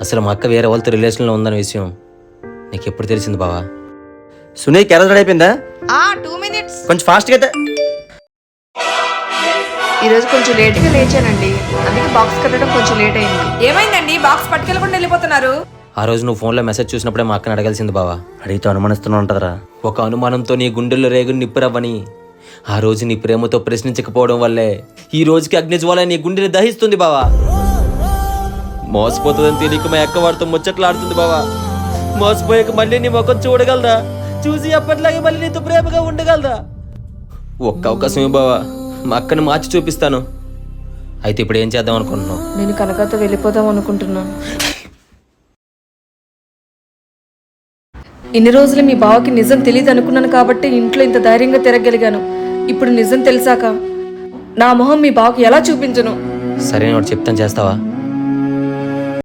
అసలు మా అక్క వేరే వాళ్ళతో రిలేషన్లో ఉందన్న విషయం నీకు ఎప్పుడు తెలిసింది బావా? సునీ క్యారెట్ రెడీ అయిపోయిందా? ఆ టూ మినిట్స్ కొంచెం ఫాస్ట్గా అయితే. ఈరోజు కొంచెం లేట్గా లేచానండి. అందుకే బాక్స్ కట్టడం కొంచెం లేట్ అయింది. ఏమైందండి? బాక్స్ పట్టుకెళ్ళకుండా వెళ్ళిపోతున్నారు. ఆ రోజు నువ్వు ఫోన్లో మెసేజ్ చూసినప్పుడే మా అక్కని అడగాల్సింది బావా. అడిగితే అనుమానిస్తూనే ఉంటుందిరా. ఒక అనుమానంతో నీ గుండెల్లో రేగుని నిప్పురవ్వని ఆ రోజు నీ ప్రేమతో ప్రశ్నించకపోవడం వల్లే ఈ రోజుకి అగ్నిజ్వాల నీ గుండెని దహిస్తుంది బావా. మోసపోతుందని తెలియక మా అక్క వాడితో ముచ్చట్లాడుతుంది బావా. మోసపోయాక మళ్ళీ నీ ముఖం చూడగలదా చూసి అప్పట్లాగే మళ్ళీ నీతో ప్రేమగా ఉండగలదా ఒక్క అవకాశమే బావా. మా అక్కని మార్చి చూపిస్తాను. అయితే ఇప్పుడు ఏం చేద్దాం అనుకుంటున్నావు? నేను కనకతో వెళ్ళిపోదాం అనుకుంటున్నాను. ఇన్ని రోజులు మీ బావకి నిజం తెలియదు అనుకున్నాను కాబట్టి ఇంట్లో ఇంత ధైర్యంగా తిరగలిగాను ఇప్పుడు నిజం తెలిసాక నా మొహం మీ బావకి ఎలా చూపించను? సరే నేను చెప్తాను చేస్తావా?